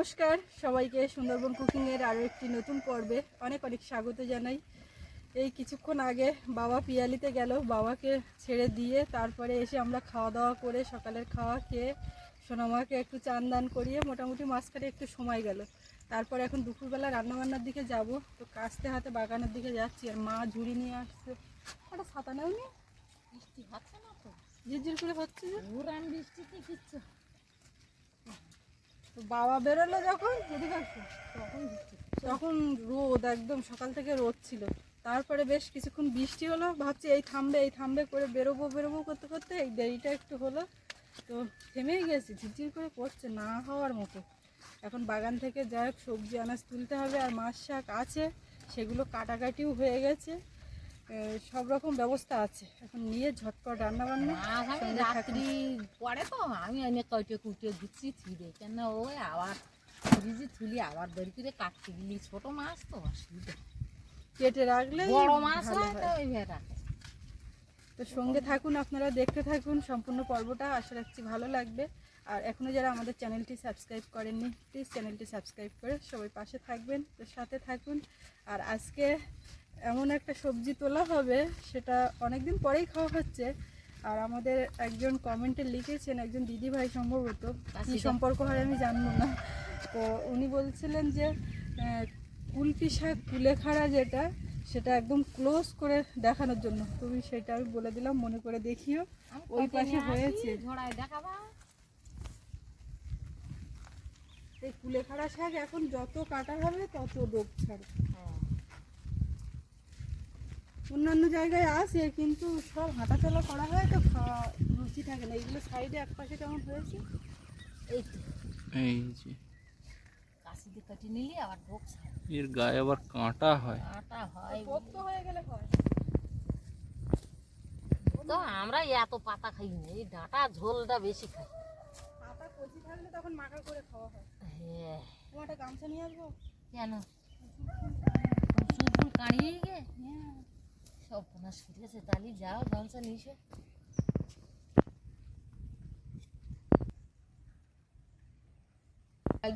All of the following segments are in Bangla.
নমস্কার সবাইকে সুন্দরবন কুকিংয়ের আরও একটি নতুন পর্বে অনেক অনেক স্বাগত জানাই। এই কিছুক্ষণ আগে বাবা পিয়ালিতে গেল বাবাকে ছেড়ে দিয়ে তারপরে এসে আমরা খাওয়া দাওয়া করে সকালের খাওয়া খেয়ে সোনামাকে একটু চান দান করিয়ে মোটামুটি মাঝখানে একটু সময় গেল। তারপর এখন দুপুরবেলা রান্নাবান্নার দিকে যাব তো কাস্তে হাতে বাগানের দিকে যাচ্ছি আর মা ঝুড়ি নিয়ে আসছে। একটা ছাতা নাও নি। বৃষ্টি হচ্ছে না তো? ঝিরঝির করে হচ্ছে বৃষ্টিতে কিচ্ছু? বাবা বেরোলো যখন, এদিকে। তখন তখন রোদ, একদম সকাল থেকে রোদ ছিল। তারপরে বেশ কিছুক্ষণ বৃষ্টি হলো, ভাবছি এই থামবে এই থামবে করে বেরোবো বেরোবো করতে করতে এই দেরিটা একটু হলো। তো থেমেই গেছি, ঝিরঝির করে পড়ছে, না হওয়ার মতো। এখন বাগান থেকে যাই সবজি, আনাজ তুলতে হবে, আর মাছ শাক আছে, সেগুলো কাটাকাটিও হয়ে গেছে। সব রকম ব্যবস্থা আছে। এখন নিয়ে ঝটপট রান্না বান্না। রাত্রি পরে তো আমি এনে কইটে কুটে দিচ্ছি থুলে কেন ওই আবার ফ্রিজে থুলি আবার দেরি করে কাটতে গেলি। ছোট মাছ তো অসুবিধা। কেটে রাখলে বড় মাছ হয় তো হয়। ওই ভেড়া তো সঙ্গে থাকুন আপনারা দেখতে থাকুন। সম্পূর্ণ পর্বটা আশা রাখছি ভালো লাগবে। আর এখনও যারা আমাদের চ্যানেলটি সাবস্ক্রাইব করেননি প্লিজ চ্যানেলটি সাবস্ক্রাইব করে সবাই পাশে থাকবেন তো সাথে থাকুন। আর আজকে এমন একটা সবজি তোলা হবে সেটা অনেক দিন পরেই খাওয়া হচ্ছে। আর আমাদের একজন কমেন্টে লিখেছেন একজন দিদি ভাই সম্ভবত কী সম্পর্ক হয় আমি জানব না। তো উনি বলছিলেন যে কুলপি শাক কুলেখাড়া যেটা সেটা একদম ক্লোজ করে দেখানোর জন্য। তুমি সেটা আমি বলে দিলাম মনে করে দেখিও। ওই পাশে হয়েছে। এই কুলেখাড়া শাক এখন যত কাটা হবে তত রোগ ছাড়ে হ্যাঁ। অন্যান্য জায়গায় আসে কিন্তু সব হাঁটাচলা করা হয় তো খাওয়া রুচি থাকে না। এগুলো সাইডে এক পাশে কেমন হয়েছে এই তো। এই যে। কাশি দিয়ে কেটে নিলি আবার ঢোক এর গায়ে আবার কাঁটা হয়। আটা হয়। পোক্ত হয়ে গেলে হয় তো আমরা এত পাতা খাই না এই ডাঁটা ঝোলটা বেশি খাই। পাতা কচি থাকলে তখন মাখা করে খাওয়া হয়। হ্যাঁ। তোমার একটা গামছা নিয়ে আসব? কেন? কাড়িয়ে গে সব পনাশ করেছে তালি যাও গামছা নিশে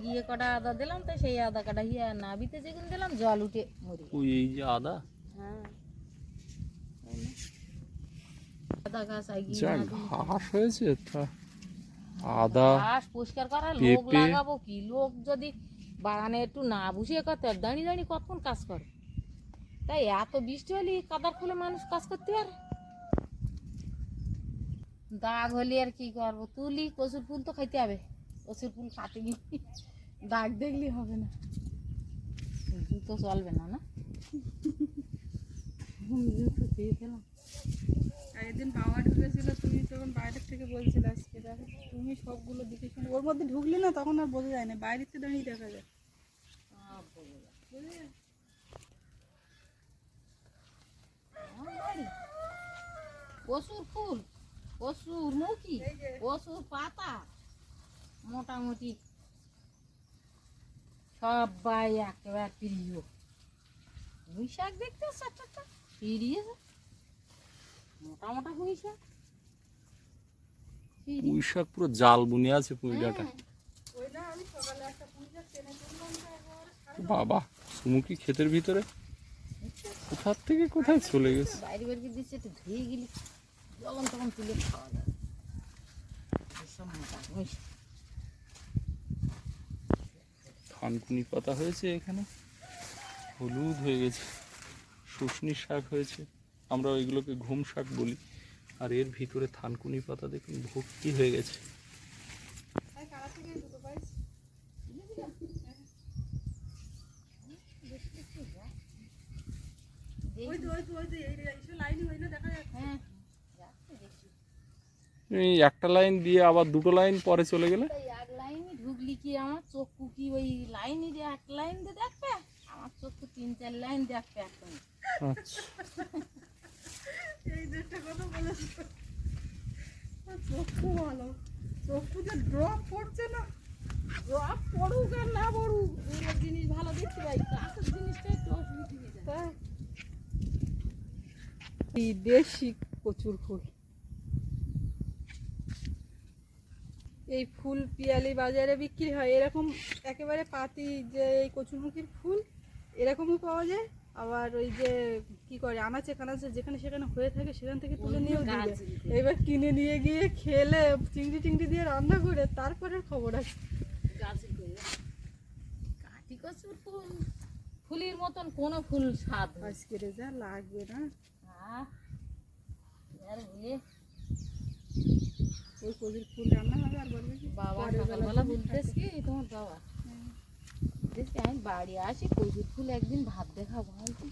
গিয়ে কটা আদা দিলাম তো সেই আদা কাটা হিয়া নাবিতে যেগুন দিলাম জল উঠে মরি ওই এই যে আদা? হ্যাঁ। আদা গাছ আগিয়ে ঘাস হয়েছে তা আদা ঘাস পরিষ্কার করা লোক লাগাবো কি? লোক যদি বাগানে একটু না বসিয়ে করতে দাঁড়িয়ে দাঁড়িয়ে কতক্ষণ কাজ করে? তাই এত বৃষ্টি হলে কাদার ফুলে মানুষ কাজ করতে পারে? দাগ হলে আর কি করব? তুলি কচুর ফুল তো খাইতে হবে। কচুর ফুল কাটে গিয়ে দাগ দেখলে হবে না। তো চলবে না না? জুতো দিয়ে আর একদিন বাবা ঢুকেছিল তুমি তখন বাইরের থেকে বলছিলে আজকে দেখো তুমি সবগুলো দেখে শুনে ওর মধ্যে ঢুকলে না তখন আর বোঝা যায় না বাইরের থেকে দাঁড়িয়ে দেখা যায়। বুঝলে? কচুর ফুল কচুর মুখি। কচুর পাতা মোটামুটি সবাই একেবারে প্রিয়। পুঁই শাক দেখতে একটা প্রিয় মোটা মোটা পুঁই শাক পুঁই শাক পুরো জাল বুনে আছে পুঁই ডাঁটা হ্যাঁ, তো বাবা সুমুকি ক্ষেতের ভিতরে? কোথার থেকে কোথায় চলে গেছে? বাইরে বাইরে দিচ্ছে একটু ধুয়ে গেলি। তখন তুলে খাওয়া মোটা থানকুনি পাতা হয়েছে এখানে। হলুদ হয়ে গেছে শুশনি শাক হয়েছে। আমরা ওইগুলোকে ঘুম শাক বলি। আর এর ভিতরে থানকুনি পাতা দেখুন ভর্তি হয়ে গেছে। ওই তো ওই তো ওই তো এই লাইনই না দেখা যাচ্ছে হ্যাঁ যাচ্ছে দেখছি এই একটা লাইন দিয়ে আবার দুটো লাইন পরে চলে গেলে? এক লাইনে ঢুকলি কি আমার চক্ষু কি ওই লাইনে যে এক লাইন দিয়ে দেখবে? আমার চক্ষু তিন চার লাইন দেখবে এখন। আচ্ছা। এই দেশটা কথা বলেছ। চক্ষু ভালো। চক্ষুতে ড্রপ পড়ছে না ড্রপ পড়ুক আর না পড়ুক দূরের জিনিস ভালো দেখতে পাই। কাছের জিনিসটাই তো হয়ে যায়। এই দেশি কচুর ফুল এই ফুল পিয়ালি বাজারে বিক্রি হয়। এরকম একেবারে পাতি যে এই কচুরমুখির ফুল এরকমও পাওয়া যায়। আবার ওই যে কি করে আনাচে কানাচে যেখানে সেখানে হয়ে থাকে সেখান থেকে তুলে দিবে এবার কিনে নিয়ে গিয়ে খেলে চিংড়ি টিংড়ি দিয়ে রান্না করে তারপরে খবর আছে। গাছের কাটি কচুর ফুল ফুলের মতন কোনো ফুল স্বাদ। আজকে যা লাগবে না। আর ওই কচুর ফুল রান্না হবে আর বলবে কি? বাবা সকালবেলা কি তোমার বাবা? দেখছি আমি বাড়ি আসি কচুর ফুল একদিন ভাত দেখাবো। বলছি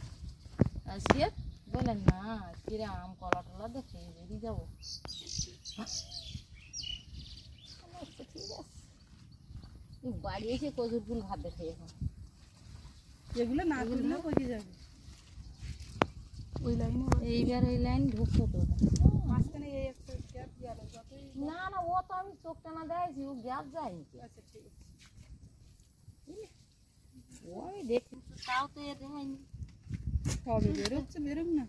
আর বলে না কিরে আম কলা টলা খেয়ে বেরিয়ে যাব। আমি ঠিক আছে। বাড়ি এসে কচুর ফুল ভাত দেখে এখন এগুলো না তুললে পচে যাবে। ওই লাইনে এইবার এই লাইন ঢুকতো তো। মাঝখানে এই একটা গ্যাপ যতই না না ও তো আমি চোখ টানা দেখছি ও গ্যাপ যায়নি। আচ্ছা ঠিক আছে। ও আমি দেখি। তাও তো এ দেখায়নি। হবে বেরোচ্ছে বেরোক না।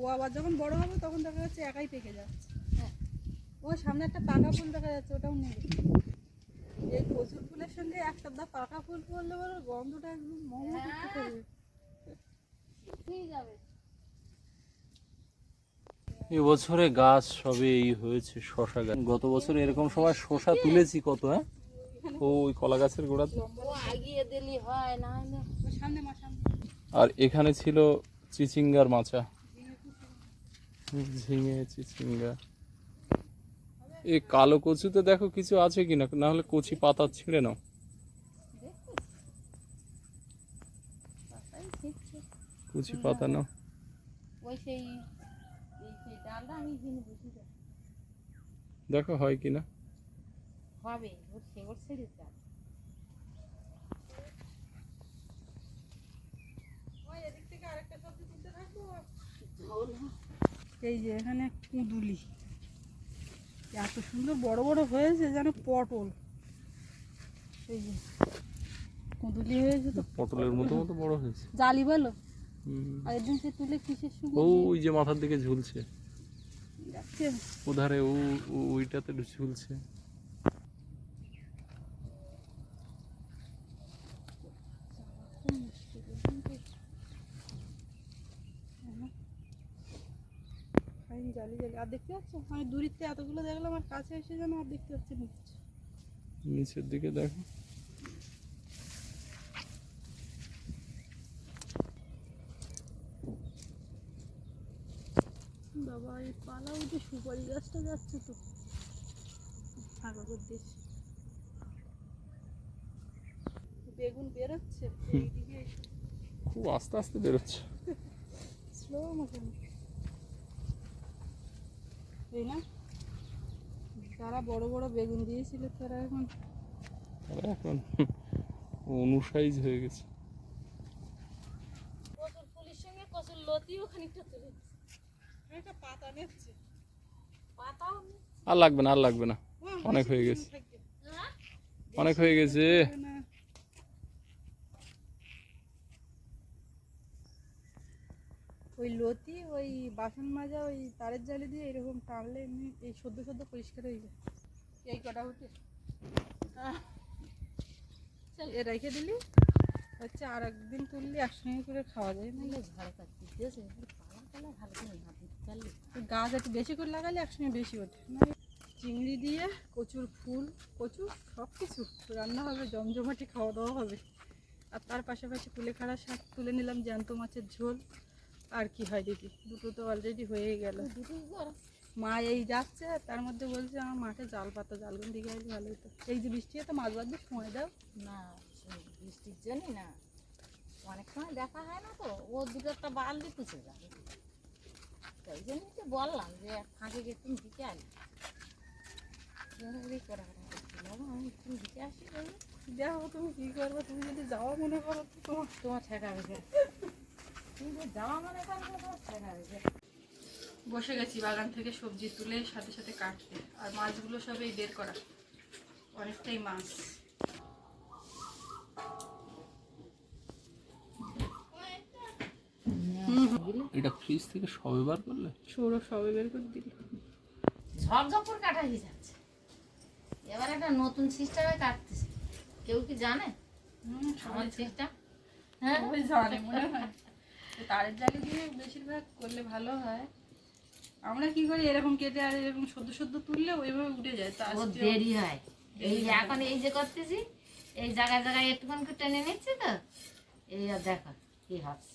ও আবার যখন বড় হবে তখন দেখা যাচ্ছে একাই পেকে যাচ্ছে। হ্যাঁ। ও সামনে একটা পাকা ফুল দেখা যাচ্ছে ওটাও নেবে। এই কচুর ফুলের সঙ্গে এক সপ্তাহ পাকা ফুল পড়লে বলো গন্ধটা একদম মোমো করতে ঠিক যাবে এবছরে গাছ সবে এই হয়েছে, শশা গাছ। গত বছর এরকম সময় শশা তুলেছি কত হ্যাঁ? ওই কলা গাছের গোড়াতে আর এখানে ছিল চিচিঙ্গার মাচা। ঝিঙে, চিচিঙ্গা। এই কালো কচুতে দেখো কিছু আছে কিনা, না হলে কচি পাতা ছিঁড়ে নাও। কচি পাতা নাও। ওই সেই এই সেই ডালটা আমি কিনে বসে যাই দেখো হয় কিনা হবে ছেড়ে যা এই যে এখানে কুঁদুলি এত সুন্দর বড় বড় হয়েছে যেন পটল। এই যে কুঁদুলি হয়েছে তো। পটলের মতো মতো বড় হয়েছে। জালি বলো। হুম। আগের দিন সে তুলে কিসের সঙ্গে ও ওই যে মাথার দিকে ঝুলছে। যাচ্ছে ওধারে ও ওইটাতে ঝুলছে ফাইন জালি জালি। আর দেখতে পাচ্ছ? আমি দূরিতে এতগুলো দেখলাম আর কাছে এসে যেন আর দেখতে পাচ্ছি নিচের দিকে দেখো বাবা এই পালা উঠে সুপারি গাছটা যাচ্ছে তো। ফাঁকা বেগুন বেরোচ্ছে এইদিকে খুব আস্তে আস্তে বেরোচ্ছে। স্লো মোশন এই না যারা বড় বড় বেগুন দিয়েছিল তারা এখন তারা এখন অনুসাইজ হয়ে গেছে। কচুর ফুলের সঙ্গে কচুর লতিও খানিকটা তুলে একটা পাতা নিচ্ছে আর লাগবে না, আর লাগবে না। অনেক হয়ে গেছে। অনেক হয়ে গেছে। ওই লতি, ওই বাসন মাজা, ওই তারের জালি দিয়ে এরকম টানলে এমনি এই সদ্য সদ্য পরিষ্কার হয়ে যায়। এই কটা উঠে এ রেখে দিলি? হচ্ছে আর একদিন তুললি, একসঙ্গে করে খাওয়া যায় না ঝাড় কাটতে দিয়েছে পালা গাছ একটু বেশি করে লাগালে একসঙ্গে বেশি ওঠে। চিংড়ি দিয়ে কচুর ফুল কচু সব কিছু রান্না হবে, জমজমাটি খাওয়া দাওয়া হবে। আর তার পাশাপাশি কুলেখাড়া শাক তুলে নিলাম জ্যান্ত মাছের ঝোল। আর কি হয় দেখি, দুটো তো অলরেডি হয়ে গেল। মা এই যাচ্ছে, তার মধ্যে বলছে, আমার মাঠে জাল পাতা জালগুন দিকে ভালো হতো এই যে বৃষ্টি তো মাছ বাদ দিয়ে সময় দাও। না বৃষ্টির জন্যই না। অনেক সময় দেখা হয় না তো ও দুটো একটা বালতি পুষে যাবে তাই জন্যই তো বললাম যে ফাঁকে গিয়ে তুমি করা করা করছিল। বাবা, আমি তুমি আসি দেখো তুমি কি করবে তুমি যদি যাওয়া মনে করো তো তোমার তোমার ঠেকাবে তুমি যাওয়া মানে করবে তোমার ঠেকাবে বসে গেছি বাগান থেকে সবজি তুলে সাথে সাথে কাটতে। আর মাছগুলো সব এই বের করা। অনেকটাই মাছ। এটা ফ্রিজ থেকে সবে বার করলে? সৌরভ সবে বের করে দিল। ঝকঝক করে কাটা হয়ে যাচ্ছে। এবার একটা নতুন সিস্টেমে কাটতেছে। কেউ কি জানে? হুম, আমার সিস্টেম হ্যাঁ? সবাই জানে মনে হয়। তারের জালি দিয়ে বেশিরভাগ করলে ভালো হয়। আমরা কি করি এরকম কেটে আর এরকম সদ্য সদ্য তুললে ওইভাবে উঠে যায়। তা দেরি হয়। এই যে এখন এই যে করতেছি এই জায়গায় জায়গায় একটুখানি করে টেনে নিচ্ছি তো। এই আর দেখো কি হচ্ছে।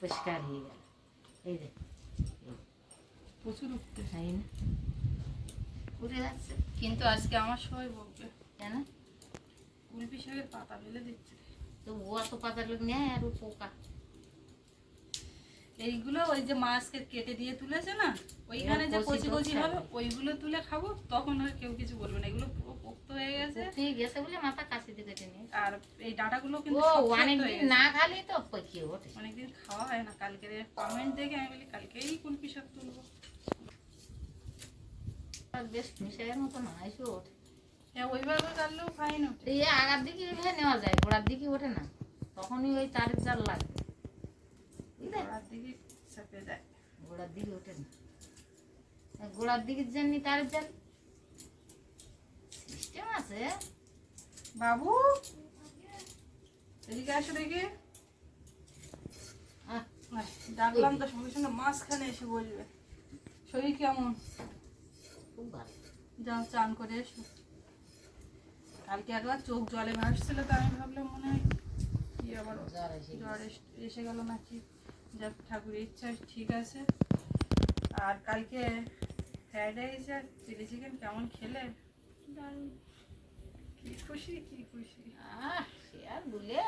পরিষ্কার হয়ে গেল। এই যে। প্রচুর উঠতে তাই না? উঠে যাচ্ছে। কিন্তু আজকে আমার সবাই বলবে কেন কুলপি শাকের পাতা ফেলে দিচ্ছে। তো ও অত পাতার লোক নেয় আর ও পোকা। এইগুলো ওই যে মাছকে কেটে দিয়ে তুলেছে না ওইখানে যে কচি কচি হবে। ওইগুলো তুলে খাব তখন আর কেউ কিছু বলবে না। এগুলো পোক্ত হয়ে গেছে। ঠিক গেছে বলে মাথা কাছে দিকে টেনে। আর এই ডাটাগুলো কিন্তু না খালি তো? পকিয়ে ওঠে? অনেকদিন খাওয়া হয় না। কালকে কমেন্ট দেখে আমি বলি কালকেই কুলপি শাক তুলবো? আর বেশ মিশাইয়ের মতো না এসে ওঠে। হ্যাঁ ওইভাবে কাটলেও ফাইন ওঠে। এই আগার দিকে এভাবে নেওয়া যায় গোড়ার দিকে ওঠে না। তখনই ওই তারের জাল বুঝলে? গোড়ার দিকে চেপে যায়। গোড়ার দিকে ওঠে না। গোড়ার দিকে জানি তারের জাল সিস্টেম আছে বাবু? এদিকে আসো দেখি। ডাকলাম তো সঙ্গে সঙ্গে মাঝখানে এসে বলবে শরীর কেমন? যাও চান করে এসো। কালকে একবার চোখ জলে ভাসছিল তো আমি ভাবলাম মনে হয় কি আবার জ্বর এসে গেল নাকি? যাক ঠাকুরের ইচ্ছা ঠিক আছে। আর কালকে ফ্রাইড রাইস আর চিলি চিকেন কেমন খেলে? দারুণ। কি খুশি কি খুশি? আহ সে আর বলে।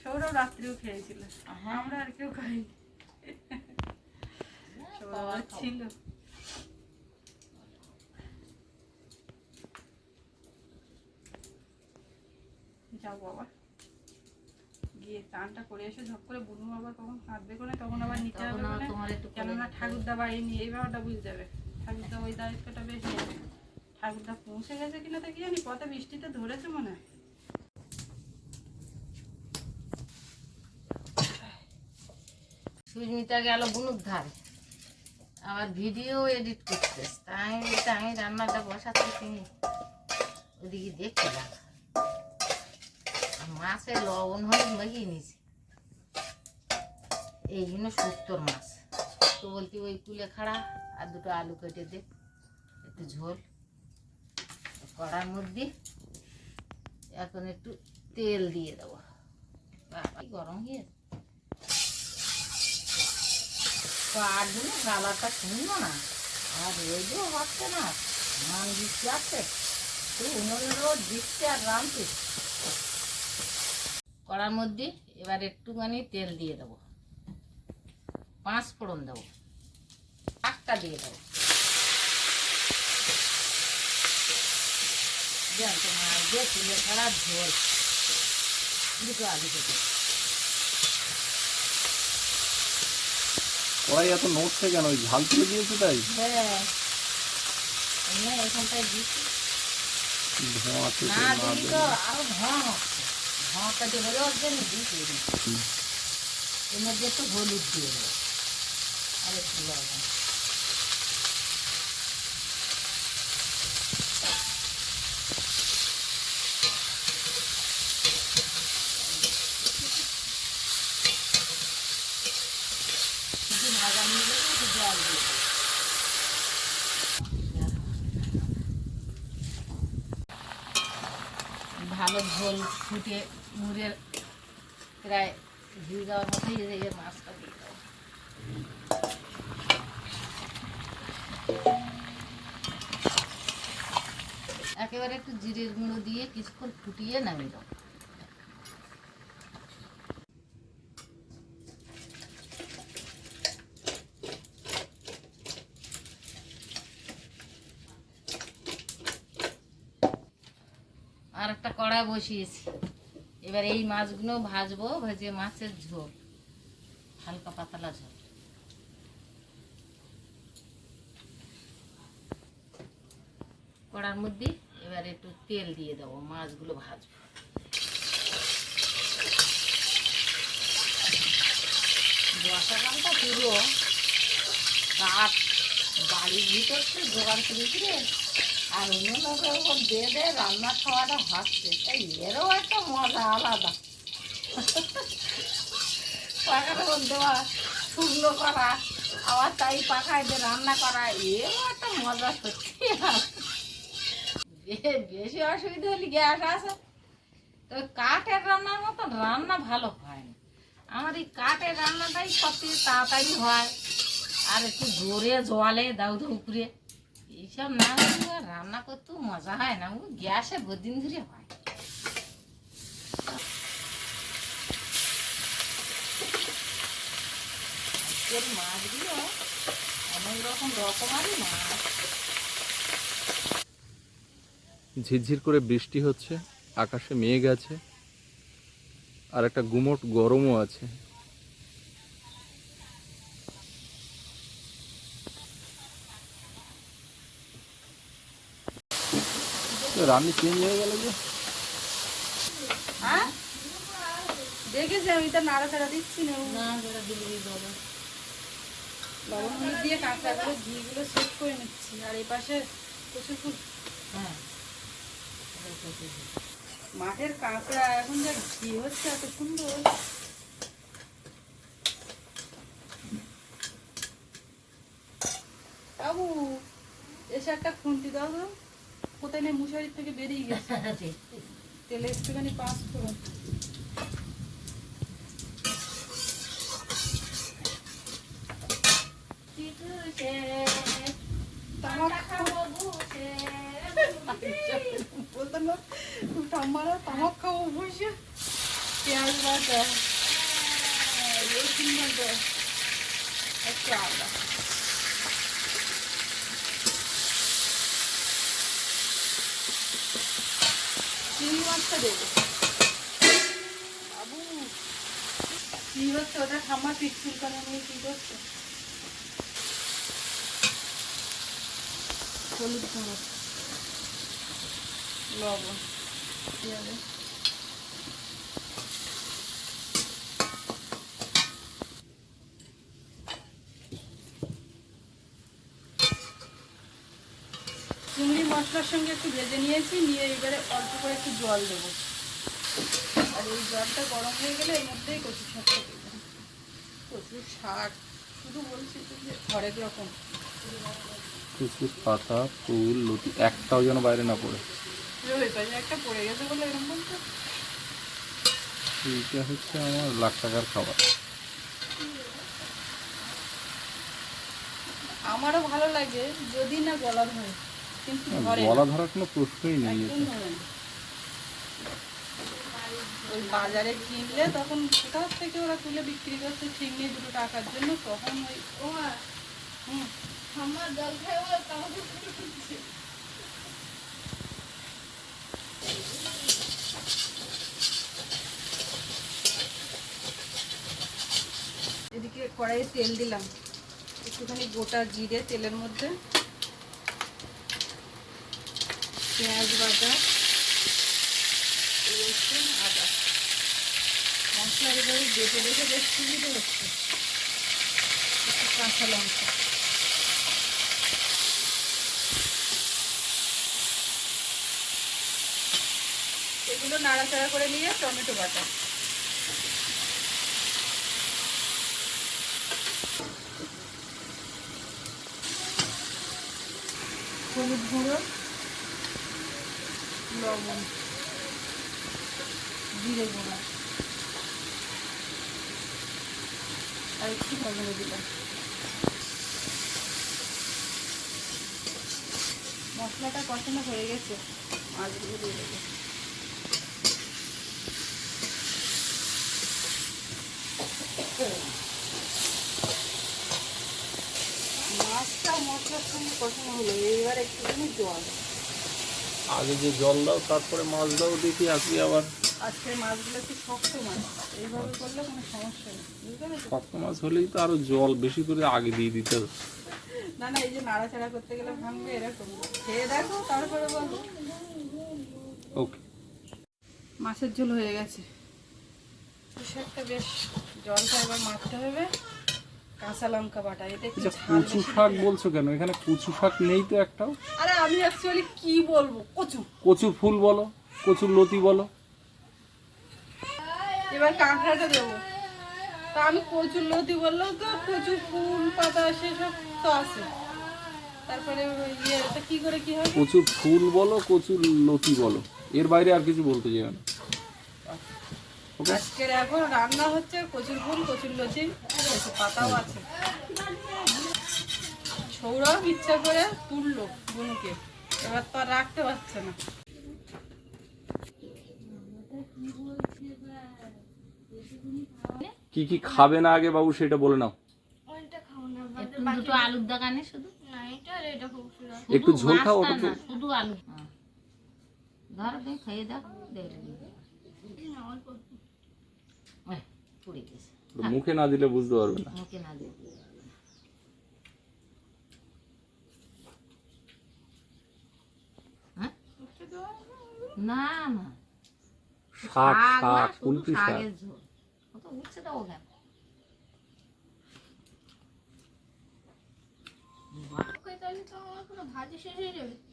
সৌরভ রাত্রিও খেয়েছিল। হ্যাঁ। আমরা আর কেউ খাইনি। সৌরভ খাওয়া আর খাও। ছিল। যাও বাবা। গিয়ে চানটা করে এসে ঝপ করে বুনু আবার কখন কাঁদবে করে তখন আবার হবে তোমার একটু করে কেননা হবে। ঠাকুরদা বাড়ি নিয়ে এই ব্যাপারটা বুঝতে হবে। ঠাকুরদা ওই দায়িত্বটা বেশ নেবে ঠাকুরদা পৌঁছে গেছে কিনা তো কি জানি, পথে বৃষ্টিতে ধরেছে মনে হয়। সুস্মিতা গেল বুনুর ধারে। আবার ভিডিও এডিট করতে তাই আমি রান্নাটা বসাচ্ছি ওদিকে দেখতে লাগ মাছে লবণ হলুদ মাখিয়ে নিয়েছি। এই জন্য সত্তর মাছ। তো বলতে ওই কুলে খাড়া। আর দুটো আলু কেটে দে, একটু ঝোল, কড়ার মধ্যে এখন একটু তেল দিয়ে দেবো। বাবা গরম হয়ে কাঠগুলো গালাটা শুনলো না, আর রোদও হচ্ছে না, ধান দিচ্ছে আছে তুই উনুনের রোদ দিচ্ছে আর রাঁধছে কড়ার মধ্যে এবার একটুখানি তেল দিয়ে দেবো পাঁচ ফোড়ন দেবো। পাঁচটা দিয়ে দেবো। জ্যান্ত মাছ দিয়ে তুলে ছাড়া ঝোল। দুটো আলু কেটে। কড়াই এত নড়ছে কেন? ওই ঝাল তুলে দিয়েছে তাই? হ্যাঁ। এখানটায় দিচ্ছি ধোঁয়া থেকে না না দিলি তো আরও ধোঁয়া হচ্ছে। ধোঁয়াটা যে বেরোর জন্য দিচ্ছি এর মধ্যে একটু হলুদ দিয়ে দেবো। আর একটু লবণ একটু ভাজা নিয়ে গেলে একটু জল দিয়ে দেবো। ভালো ঝোল ফুটে মুড়ে প্রায় ঘিরে দেওয়ার এই যে মাছটা দিয়ে দেবো একেবারে একটু জিরের গুঁড়ো দিয়ে কিছুক্ষণ ফুটিয়ে নামিয়ে দেবো আর একটা কড়া বসিয়েছি। এবার এই মাছগুলো ভাজবো, ভেজে মাছের ঝোল, হালকা পাতলা ঝোল। কড়ার মধ্যে এবার একটু তেল দিয়ে দেবো, মাছগুলো ভাজবো। বর্ষাকালটা পুরো কাঠ, বাড়ির ভিতর জোগাড় করেছি রে আর লোকের ওপর দিয়ে রান্না খাওয়াটা হচ্ছে। তাই এরও একটা মজা আলাদা। পাখাটা দেওয়া, শুকনো করা আবার তাই পাখায় দিয়ে রান্না করা, এরও একটা মজা সত্যি বেশি অসুবিধা হলে গ্যাস আছে। তো কাঠের রান্নার মতন রান্না ভালো হয় না। আমার এই কাঠের রান্নাটাই সবথেকে তাড়াতাড়ি হয়। আর একটু জোরে জলে দাউ দাউ এইসব না রান্না করতেও মজা হয় না। গ্যাসে বদিন ধরে হয়। মাছগুলো অনেক রকম মাছ। ঝিরঝির করে বৃষ্টি হচ্ছে, আকাশে মেঘ আছে, আর একটা গুমোট গরমও আছে। রান্নি চেঞ্জ হয়ে গেল যে। হ্যাঁ? দেখেছি আমি তো নাড়াচাড়া দিচ্ছি না। ও না যেটা দিল্লি বলো লবণ হলুদ দিয়ে কাঁকড়াগুলো ঘিগুলো সেট করে নিচ্ছি। আর এই পাশে প্রচুর হ্যাঁ। মাঠের কাঁকড়া এখন যা ঘি হচ্ছে এত সুন্দর। বাবু এসে একটা খুন্তি দাও তো। কোথায় নেই মুশারির থেকে বেরিয়ে গেছে। তেলে একটুখানি পাঁচ করুন বলতাম না ঠাম্মারা তামাক খাব বসে। পেঁয়াজ বাটা। রসুন বাটা। একটু আদা। চিংড়ি মাছটা দেবো বাবু কি হচ্ছে ওটা ঠাম্মা পিকচুল করে নিয়ে কি করছে? হলুদ লবণ। পেঁয়াজে চিংড়ি মশলার সঙ্গে একটু ভেজে নিয়েছি নিয়ে এবারে অল্প করে একটু জল দেবো। আর এই জলটা গরম হয়ে গেলে এর মধ্যেই কচু শাকটা দেবো। কচু শাক শুধু বলছি যে হরেক রকম। পাতা ফুল লতি একটাও যেন বাইরে না পড়ে। একটা পড়ে গেছে বলে এরকম বলতো এইটা হচ্ছে আমার লাখ টাকার খাবার। আমারও ভালো লাগে যদি না গলা ধরে কিন্তু গলা ধরার কোনো প্রশ্নই নেই। ওই বাজারে কিনলে তখন কোথাও থেকে ওরা তুলে বিক্রি করছে ঠিক দুটো টাকার জন্য তখন ওই ও হুম। আমার জল তোমাকে এদিকে কড়াইয়ে তেল দিলাম। একটুখানি গোটা জিরে তেলের মধ্যে। পেঁয়াজ বাটা, রসুন, আদা। মশলা এবারে বেটে বেটে বেশ সুবিধে হচ্ছে। কাঁচা লঙ্কা। এগুলো নাড়াচাড়া করে নিয়ে টমেটো বাটা। হলুদ গুঁড়ো লবণ। জিরে গুঁড়ো। আর একটু লবণ দিলাম। মশলাটা কষানো হয়ে গেছে, মাছগুলো দিয়ে দেবো। মাছটা মশলার সঙ্গে কষানো হলো এইবার একটুখানি জল। আগে যে জল দাও তারপরে মাছ দাও দেখি আজকে আবার মাছগুলো একটু শক্ত মাছ এইভাবে করলে কোনো সমস্যা নেই বুঝতে শক্ত মাছ হলেই তো আরও জল বেশি করে আগে দিয়ে দিতে হবে। না না এই যে নাড়াচাড়া করতে গেলে ভাঙবে এরকম। খেয়ে দেখো তারপরে বলো। ওকে। মাছের ঝোল হয়ে গেছে। শাকটা বেশ জলটা এবার মারতে হবে। কাঁচা লঙ্কা বাটা একটু আচ্ছা কচু শাক বলছো কেন? এখানে কচু শাক নেই তো একটাও? আরে আমি অ্যাকচুয়ালি কি বলব? কচু কচুর ফুল বলো কচুর লতি বলো। এবার কাঁকড়াটা দেবো। তা আমি কচুর লতি বললেও তো কচুর ফুল পাতা সেসব তো আছে। তারপরে ইয়ে কি করে কি হবে? কচুর ফুল বলো কচুর লতি বলো। এর বাইরে আর কিছু বলতে যাবে না। আজকের এখন রান্না হচ্ছে কচুর ফুল কচুর লতি পাতাও আছে। সৌরভ ইচ্ছা করে তুললো বনুকে। এবার তো আর রাখতে পারছে না। কি কি খাবে না আগে বাবু সেটা বলে নাও। দুটো আলুর দোকানে শুধু? একটু ঝোল খাও শুধু আলু। খাইয়ে মুখে না দিলে বুঝতে পারবে না। মুখে না দিয়ে না না। শাক শাক কুলপি শাক। শাকের ঝোল। ও তো উঠছে তো ওখানে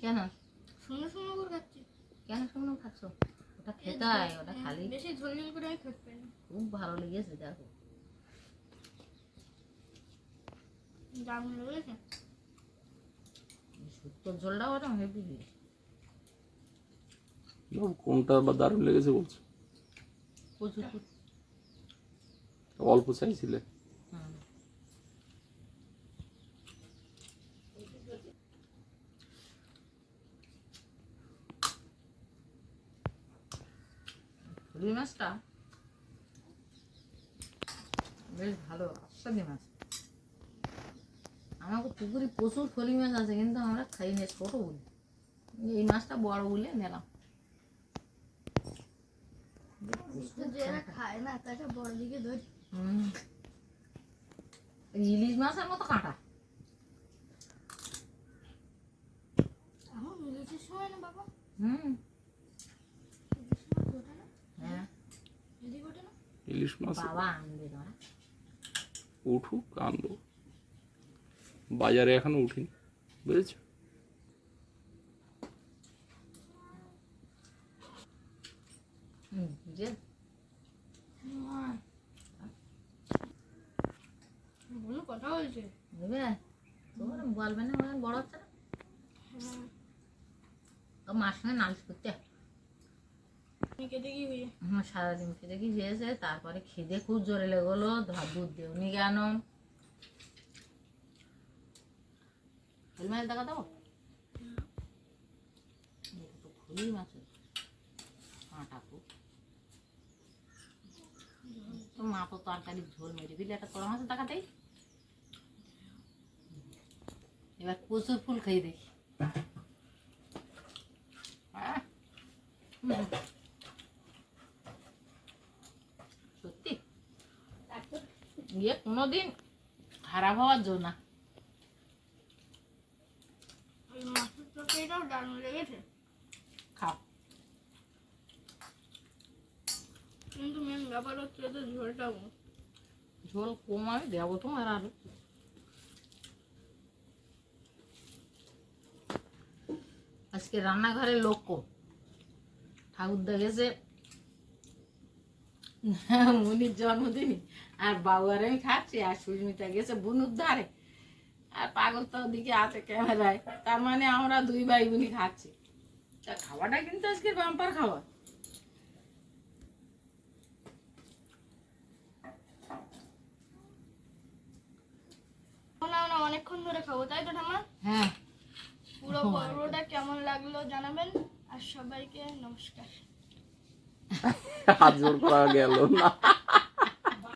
কেন? শূন্য শূন্য করে খাচ্ছি। কেন শুকনো খাচ্ছ? ওটা খেতে হয় ওটা খালি। বেশি ঝোল ঝোল করে খেতে না। খুব ভালো লেগেছে দেখো। দারুণ লেগেছে। শুক্তোর ঝোলটা ওরকম হেভি দিয়েছে। বাবু, কোনটা বা দারুণ লেগেছে বলছো প্রচুর প্রচুর। অল্প চাইছিলে হুম। রুই মাছটা বেশ ভালো আস্বাদি মাছ আমাকে পুকুরে প্রচুর ফলি মাছ আছে কিন্তু আমরা খাই না ছোটো বলি। এই মাছটা বড় বলে নিলাম তো যারা খায় না তাকে বড় দিকে ধরি হুম। এই ইলিশ মাছের মতো কাঁটা। এখন ইলিশের সময় না বাবা হুম ইলিশ মাছ উঠুক আনব। বাজারে এখনও উঠিনি বুঝেছ? হুম। যে বলো কথা বলছে। নেবে? তোমার বলবে না বড় হচ্ছে না? মার সঙ্গে নালিশ করতে। তুমি কেটে কি হয়ে সারাদিন খেতে কি হয়েছে? তারপরে খিদে খুব জোরে লেগেলো ধর দুধ দেওনি কেন? দেখা দাও। তো খুলি মাছ কাঁটা খুব তো মা তো তরকারি ঝোল মেরে দিলে একটা তোরা মাছের টাকা দেয় এবার প্রচুর ফুল খেয়ে দেখি। সত্যি? ইয়ে কোনোদিন খারাপ হওয়ার জন্য না। খাও। কিন্তু মেন ব্যাপার হচ্ছে ওদের ঝোলটাও ঝোল কম দেবো তোমার আরও। আজকে রান্নাঘরে লোক ঠাকুরদা গেছে। মুনির জন্মদিন। আর বাবু আর আমি খাচ্ছি, আর সুস্মিতা গেছে বুনুর ধারে। আর পাগল তো ওদিকে আছে ক্যামেরায়। তার মানে আমরা দুই ভাই বোনই খাচ্ছি। তা খাওয়াটা কিন্তু আজকে বাম্পার খাওয়া। অনেকক্ষণ ধরে খাব তাই তো ঠাম্মা? হ্যাঁ। পুরো পর্বটা কেমন লাগল জানাবেন আর সবাইকে নমস্কার। হাত জোর করা গেল না।